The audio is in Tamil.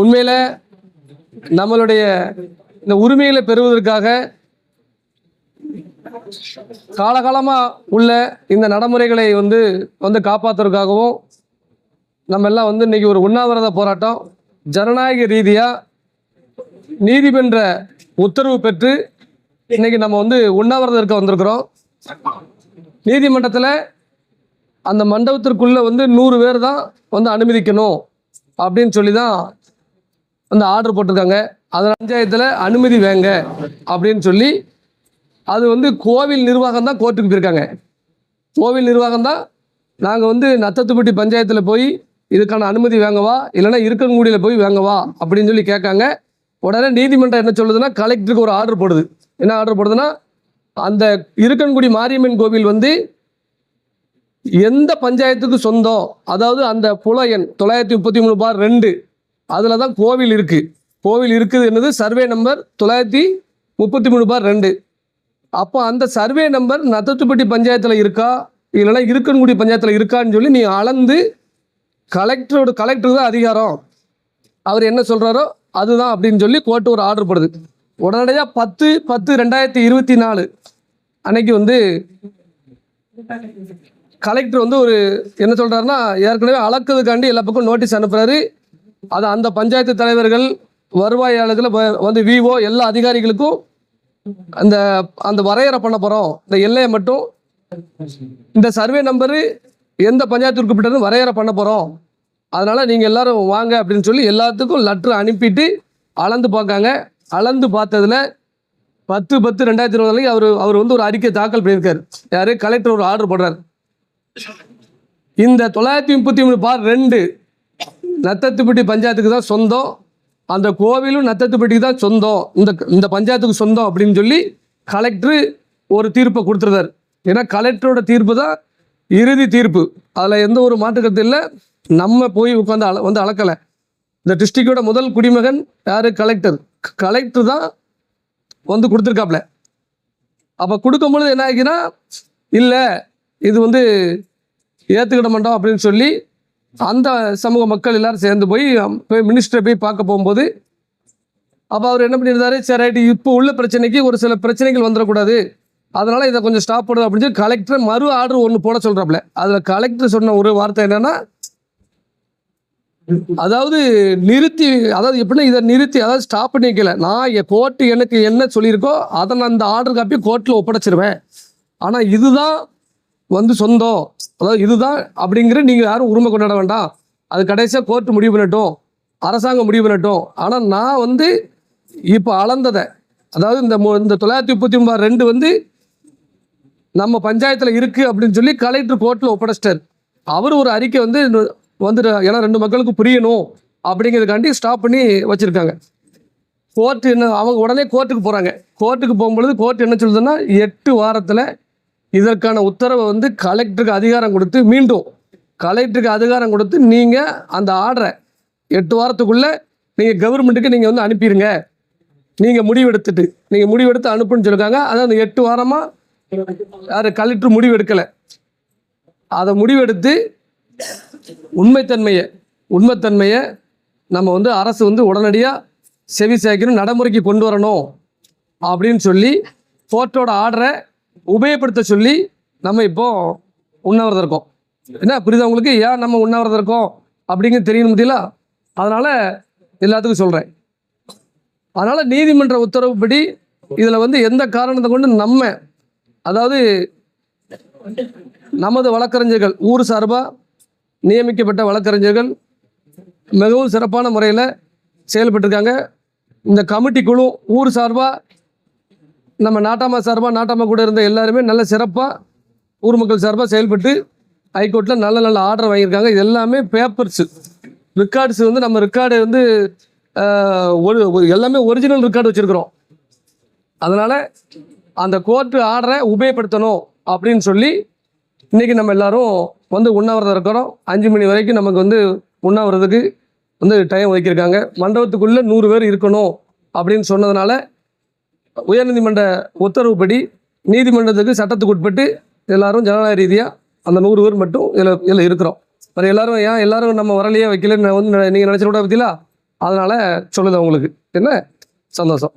உண்மையில் நம்மளுடைய இந்த உரிமைகளை பெறுவதற்காக காலகாலமாக உள்ள இந்த நடைமுறைகளை வந்து வந்து காப்பாற்றுறதுக்காகவும் நம்ம எல்லாம் வந்து இன்றைக்கி ஒரு உண்ணாவிரத போராட்டம். ஜனநாயக ரீதியாக நீதிமன்ற உத்தரவு பெற்று இன்னைக்கு நம்ம வந்து உண்ணாவிரதம் இருக்க வந்திருக்கிறோம். நீதிமன்றத்தில் அந்த மண்டபத்திற்குள்ளே வந்து நூறு பேர் தான் வந்து அனுமதிக்கணும். அப்படின்னு சொல்லி தான் வந்து ஆர்டர் போட்டிருக்காங்க. அதில் பஞ்சாயத்தில் அனுமதி வேங்க அப்படின்னு சொல்லி அது வந்து கோவில் நிர்வாகம் தான் கோர்ட்டுக்கு போயிருக்காங்க. கோவில் நிர்வாகம் தான் நாங்கள் வந்து நத்தத்துப்பட்டி பஞ்சாயத்தில் போய் இதுக்கான அனுமதி வாங்கவா இல்லைன்னா இருக்கன்குடியில் போய் வாங்கவா அப்படின்னு சொல்லி கேட்காங்க. உடனே நீதிமன்றம் என்ன சொல்லுதுன்னா கலெக்டருக்கு ஒரு ஆர்டர் போடுது. என்ன ஆர்டர் போடுதுன்னா அந்த இருக்கன்குடி மாரியம்மன் கோவில் வந்து எந்த பஞ்சாயத்துக்கு சொந்தம் அதாவது அந்த புல எண் தொள்ளாயிரத்தி முப்பத்தி மூணு பார் ரெண்டு அதில் தான் கோவில் இருக்குது கோவில் இருக்குது என்னது? சர்வே நம்பர் தொள்ளாயிரத்தி முப்பத்தி மூணு பார் ரெண்டு. அப்போ அந்த சர்வே நம்பர் நத்தத்துப்பட்டி பஞ்சாயத்தில் இருக்கா? இல்லைன்னா இருக்கன்குடி பஞ்சாயத்தில் இருக்கான்னு சொல்லி நீ அளந்து கலெக்டரோட கலெக்டர் தான் அதிகாரம். அவர் என்ன சொல்கிறாரோ அதுதான் அப்படின்னு சொல்லி கோர்ட்டு ஒரு ஆர்டர் போடுது. உடனடியாக பத்து பத்து ரெண்டாயிரத்தி இருபத்தி நாலு அன்னைக்கு வந்து கலெக்டர் வந்து ஒரு என்ன சொல்கிறாருன்னா ஏற்கனவே அளக்குறதுக்காண்டி எல்லா பக்கம் நோட்டீஸ் அனுப்புகிறாரு அது அந்த பஞ்சாயத்து தலைவர்கள் வருவாயாளர்கள் வ- வந்து விஓ எல்லா அதிகாரிகளுக்கும் அந்த அந்த வரையறை பண்ண போகிறோம் இந்த எல்லையை மட்டும். இந்த சர்வே நம்பரு எந்த பஞ்சாயத்து உறுப்பினரும் வரையறை பண்ண போகிறோம் அதனால் நீங்கள் எல்லாரும் வாங்க அப்படின்னு சொல்லி எல்லாத்துக்கும் லெட்ரு அனுப்பிட்டு அளந்து பார்க்காங்க. அளந்து பார்த்ததுல பத்து பத்து ரெண்டாயிரத்தி இருபதுல அவர் அவர் வந்து ஒரு அறிக்கை தாக்கல் பண்ணியிருக்காரு. யார்? கலெக்டர் ஒரு ஆர்டர் போடுறாரு. இந்த தொள்ளாயிரத்தி முப்பத்தி மூணு பார் ரெண்டு நத்தத்துப்பட்டி பஞ்சாயத்துக்கு தான் சொந்தம். அந்த கோவிலும் நத்தத்துப்பட்டிக்கு தான் சொந்தம். இந்த இந்த பஞ்சாயத்துக்கு சொந்தம் அப்படின்னு சொல்லி கலெக்டரு ஒரு தீர்ப்பை கொடுத்துருந்தார். ஏன்னா கலெக்டரோட தீர்ப்பு தான் இறுதி தீர்ப்பு. அதில் எந்த ஒரு மாற்று இல்லை. நம்ம போய் உட்காந்து அள வந்து அளக்கலை. இந்த டிஸ்ட்ரிக்டோட முதல் குடிமகன் யார்? கலெக்டர் கலெக்டர் தான் வந்து கொடுத்துருக்காப்ல. அப்போ கொடுக்கும்பொழுது என்ன ஆகினா இல்லை இது வந்து ஏற்றுக்கிட மாட்டோம் அப்படின்னு சொல்லி அந்த சமூக மக்கள் எல்லாரும் சேர்ந்து போய் போய் மினிஸ்டரை போய் பார்க்க போகும்போது அப்போ அவர் என்ன பண்ணியிருந்தாரு? சரி ரைட்டு இப்போ உள்ள பிரச்சனைக்கு ஒரு சில பிரச்சனைகள் வந்துடக்கூடாது. அதனால் இதை கொஞ்சம் ஸ்டாப் பண்ணுது அப்படின்னு சொல்லி கலெக்டர் மறு ஆர்டர் ஒன்று போட சொல்கிறாப்புல அதில் கலெக்டர் சொன்ன ஒரு வார்த்தை என்னென்னா அதாவது நிறுத்தி அதாவது எப்படின்னா இதை நிறுத்தி அதாவது ஸ்டாப் பண்ணி வைக்கல. நான் என் கோர்ட்டு எனக்கு என்ன சொல்லியிருக்கோ அதை நான் அந்த ஆர்டர் காப்பி கோர்ட்டில் ஒப்படைச்சிருவேன். ஆனால் இதுதான் வந்து சொந்தம் அதாவது இதுதான் அப்படிங்கிற நீங்கள் யாரும் உரிமை கொண்டாட வேண்டாம். அது கடைசியாக கோர்ட்டு முடிவு பண்ணட்டும் அரசாங்கம் முடிவு பண்ணட்டும். ஆனால் நான் வந்து இப்போ அளந்ததை அதாவது இந்த மு- இந்த தொள்ளாயிரத்தி முப்பத்தி ஒன்பது ரெண்டு வந்து நம்ம பஞ்சாயத்தில் இருக்குது அப்படின்னு சொல்லி கலெக்டர் கோர்ட்டில் ஒப்படைச்சிட்டார். அவர் ஒரு அறிக்கை வந்து வந்துட்டு ஏன்னா ரெண்டு மக்களுக்கு புரியணும் அப்படிங்கிறதுக்காண்டி ஸ்டாப் பண்ணி வச்சுருக்காங்க. கோர்ட்டு என்ன அவங்க உடனே கோர்ட்டுக்கு போகிறாங்க கோர்ட்டுக்கு போகும்பொழுது கோர்ட் என்ன சொல்லுதுன்னா எட்டு வாரத்தில் இதற்கான உத்தரவை வந்து கலெக்டருக்கு அதிகாரம் கொடுத்து மீண்டும் கலெக்டருக்கு அதிகாரம் கொடுத்து நீங்கள் அந்த ஆர்டரை எட்டு வாரத்துக்குள்ளே நீங்கள் கவர்மெண்ட்டுக்கு நீங்கள் வந்து அனுப்பிடுங்க நீங்கள் முடிவெடுத்துட்டு நீங்கள் முடிவெடுத்து அனுப்புன்னு சொல்லியிருக்காங்க அதான் அந்த எட்டு வாரமாக யார் கலெக்டர் முடிவெடுக்கலை. அதை முடிவெடுத்து உண்மைத்தன்மையை உண்மைத்தன்மையை நம்ம வந்து அரசு வந்து உடனடியாக செவி சேர்க்கணும் நடைமுறைக்கு கொண்டு வரணும் அப்படின்னு சொல்லி கோர்ட்டோட ஆர்டரை உபயோகப்படுத்த சொல்லி நம்ம இப்போ உண்ணாவிரதம் இருக்கோம். என்ன புரியுதா உங்களுக்கு? ஏன் நம்ம உண்ணாவிரதம் இருக்கோம் அப்படிங்கிறது தெரியணும் முடியல அதனால் எல்லாத்துக்கும் சொல்கிறேன் அதனால் நீதிமன்ற உத்தரவுப்படி இதில் வந்து எந்த காரணத்தை கொண்டு நம்ம அதாவது நமது வழக்கறிஞர்கள் ஊர் சார்பாக நியமிக்கப்பட்ட வழக்கறிஞர்கள் மிகவும் சிறப்பான முறையில் செயல்பட்டிருக்காங்க. இந்த கமிட்டி குழு ஊர் சார்பாக நம்ம நாட்டாமா சார்பாக நாட்டாமா கூட இருந்த எல்லாருமே நல்ல சிறப்பாக ஊர் மக்கள் சார்பாக செயல்பட்டு ஹைகோர்ட்டில் நல்ல நல்ல ஆர்டர் வாங்கியிருக்காங்க. இது எல்லாமே பேப்பர்ஸு ரெக்கார்ட்ஸ் வந்து நம்ம ரெக்கார்டு வந்து ஒரு எல்லாமே ஒரிஜினல் ரெக்கார்டு வச்சுருக்குறோம். அதனால் அந்த கோர்ட்டு ஆர்டரை உபயோகப்படுத்தணும் அப்படின்னு சொல்லி இன்றைக்கி நம்ம எல்லோரும் வந்து உண்ணாவிரதம் இருக்கிறோம். அஞ்சு மணி வரைக்கும் நமக்கு வந்து உண்ணாவிரதத்துக்கு வந்து டைம் வைக்கியிருக்காங்க மண்டபத்துக்குள்ளே நூறு பேர் இருக்கணும் அப்படின்னு சொன்னதுனால உயர்நீதிமன்ற உத்தரவுப்படி நீதிமன்றத்துக்கு சட்டத்துக்கு உட்பட்டு எல்லாரும் ஜனநாயக ரீதியாக அந்த நூறு பேர் மட்டும் இதில் இதில் இருக்கிறோம். வேறு எல்லாரும் ஏன் எல்லாரும் நம்ம வரலையே வைக்கலன்னு வந்து நீங்கள் நினச்சிட கூட பார்த்தீங்களா அதனால் சொல்லுது உங்களுக்கு. என்ன? சந்தோஷம்.